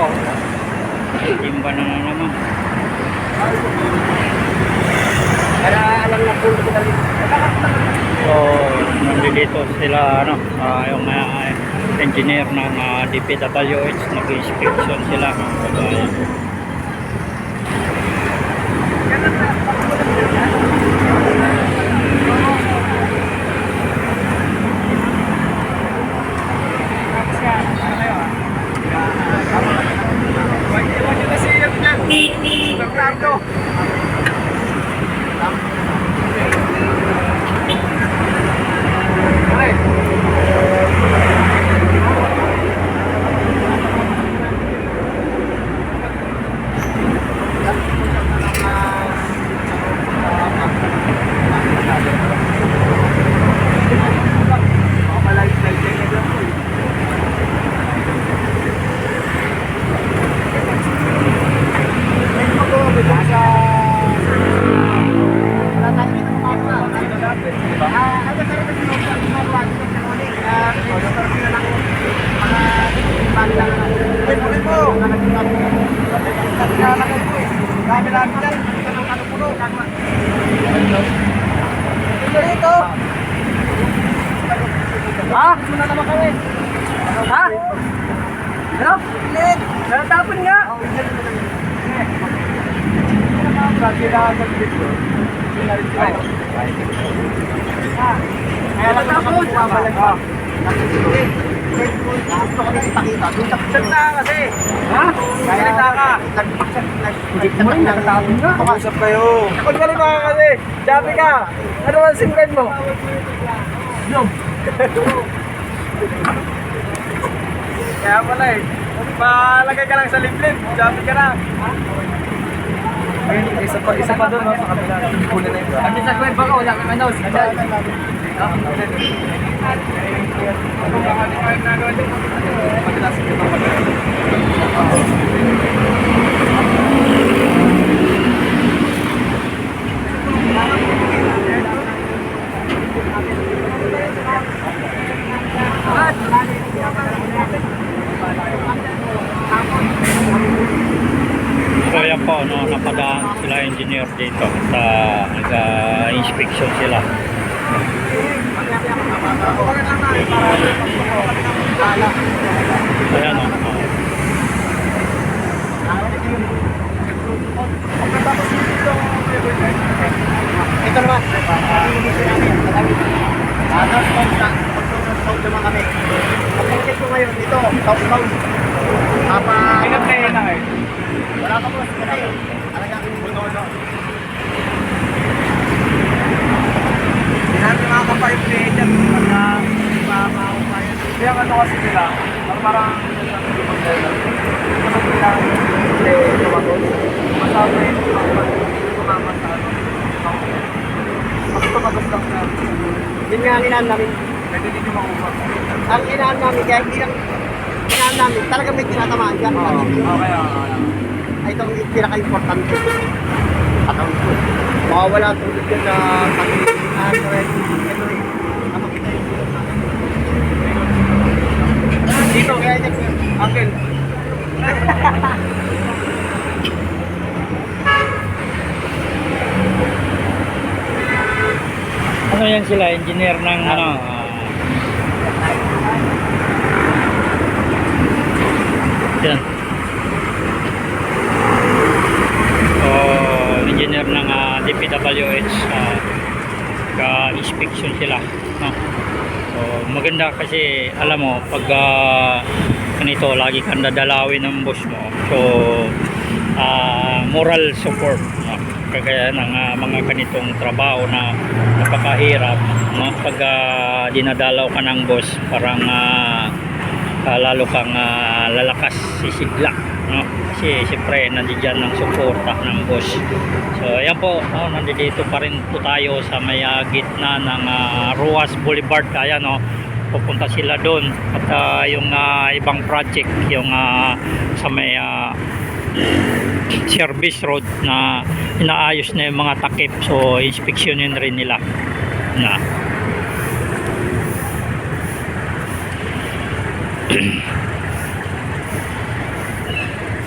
mo. Timba na na naman. Kaya alam na po ko dali. So, nandito sila, ano, ah, yung ah, engineer ng uh, DPWH, nag-inspection sila. mga kabayan. Ha? Muna naman kami. Ha? Ano? Lit. Natapon nga. Kaya lang ako bumabalik ka. Gusto ko din ipakita. Chat na kasi. Ha? Kaya na ka. Hindi mo rin nakatapon nga. Pakasap kayo. Pagkali ka kasi. Sabi ka. Ano ang singlen mo? Yung. Kaya pala eh. Palagay ka lang sa liblib. Sabi ka na. Ayun, isa pa, isa pa doon, no, sa kabila. Kunin na yun. Andi sa kweb ba ka? Wala kang ano. Andan. So yan po, no, napadaan sila engineer dito sa nag-inspection sila. Ayan o. Oh, Ito naman. Ano, stop na. Stop naman kami. Pag-check ko ngayon, ito, stop down. Apa... Ilan na eh? Wala ka po. Wala yun. Talagang bunono. Sinabi mga kapayot ni Ejat, pagka pamakapayan. Kaya ano kasi nila, parang kapag nila, hindi, tumagot. Masama yun, tumama sa ano. Mas tumagot lang na. Yun nga ang inaan namin. Pwede din yung makuha. Ang inaan namin, kaya hindi lang inaan namin, talagang may tinatamaan dyan. Oo, okay, okay. Ay, itong pinaka-importante. Account ko. Mawawala ang tulad yun na pag-inaan ko rin. Ito rin. Napakita yung tulad. Dito, kaya niya, Uncle. Ano yan sila, engineer ng ano? ah, yan. So, engineer ng ah, DPWH uh, ka-inspection sila. No? So, maganda kasi alam mo, pag ah, ganito, lagi kang dadalawin ng boss mo. So, ah, moral support. No? Kagaya ng ah, mga ganitong trabaho na napakahirap. No? Pag ah, dinadalaw ka ng boss, parang ah, ah, lalo kang ah, lalakas sisigla. No? Kasi siyempre nandiyan ng suporta ng boss. So ayan po, no, nandito pa rin po tayo sa may ah, gitna ng ah, Ruas Boulevard. Kaya no, pupunta sila doon at ah, yung ah, ibang project yung ah, sa may ah, service road na inaayos na yung mga takip so inspeksyonin rin nila na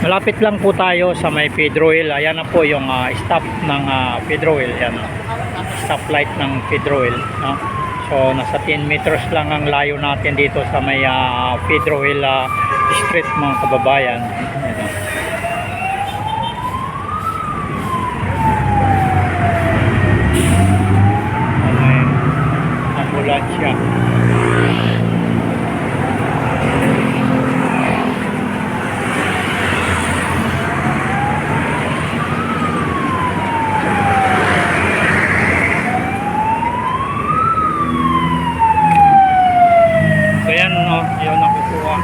Malapit lang po tayo sa may Pedro Hill. Ayan na po yung ah, stop ng uh, Pedro Hill. Ayan, oh. stoplight ng Pedro Hill. No? So, nasa 10 meters lang ang layo natin dito sa may ah, Pedro Hill ah, Street mga kababayan. Ayan, may ambulansya. So yan, no, yun nakukuha.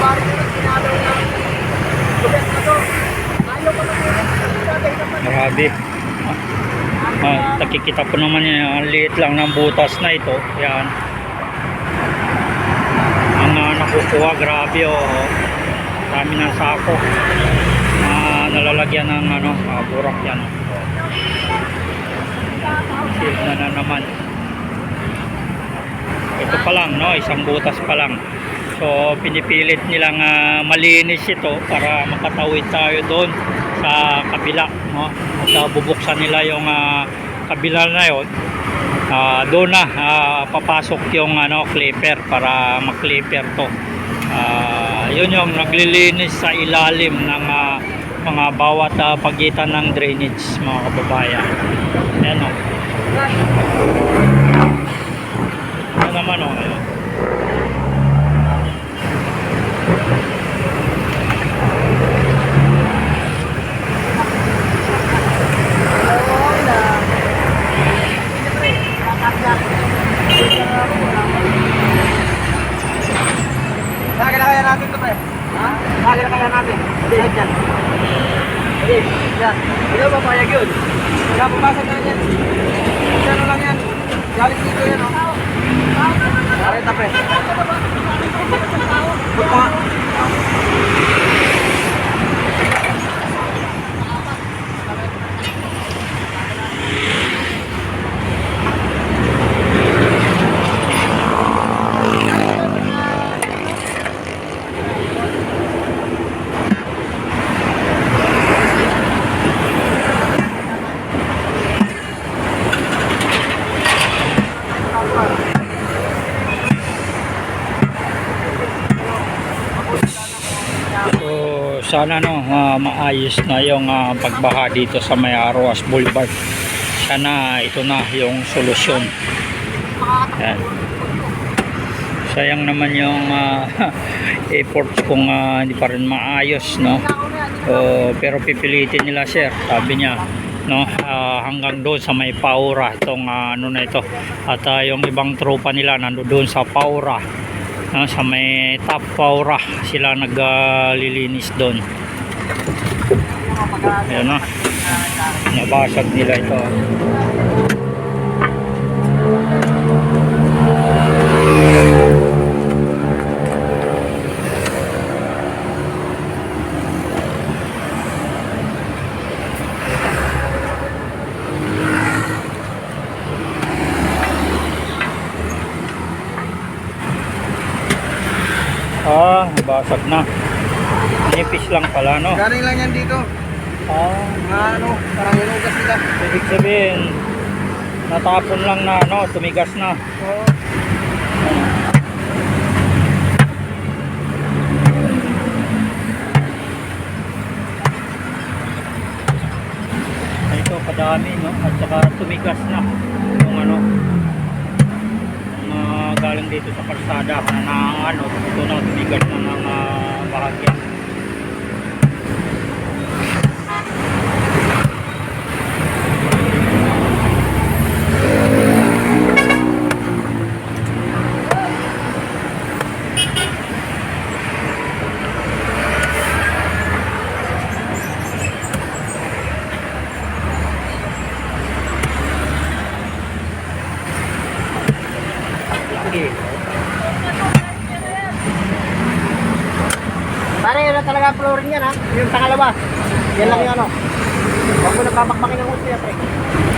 Parang yung sinalaw ng gobyerno to. Ayaw ko na po rin. Sabi naman. Grabe. Ah, nakikita ko naman yan, ang liit lang ng butas na ito. Yan. Ang ah, nakukuha, grabe oh. Dami ng sako. Ah, nalalagyan ng ano, ah, burak yan. Seal na na naman. Ito pa lang, no? Isang butas pa lang. So, pinipilit nilang ah, malinis ito para makatawid tayo doon sa kabila, no? Ah, bubuksan nila yung ah, kabila na yon. Ah, doon na ah, papasok yung ano clipper para mag-clipper to. Ah, yun yung naglilinis sa ilalim ng ah, mga bawat ah, pagitan ng drainage mga kababayan. Ayan o. Ano naman o. Ayun. Siyempre. Sana no, ah, maayos na yung ah, pagbaha dito sa may Aroas Boulevard. Sana ito na yung solusyon. Yan. Sayang naman yung ah, efforts kung ah, hindi pa rin maayos, no? So, pero pipilitin nila, sir. Sabi niya, no, ah, hanggang doon sa may Paura itong ah, ano na ito. At ah, yung ibang tropa nila nandoon sa Paura. No, sa may Top Paura sila naglilinis doon. Ayan na. Nabasag nila ito. Nabasag na. Nipis lang pala, no? Galing lang yan dito. Ah, Mga ano, parang hinugas nila. ibig sabihin, natapon lang na, no? Tumigas na. Oo. Ito, kadami, no? At saka tumigas na. Yung ano, galing dito sa kalsada na ano, ito na ng ah, bahagya. Yun ang flooring yan ha. Yung pangalawa. Yan lang yung ano. Huwag mo nagpamakmakin ng gusto yan, pre.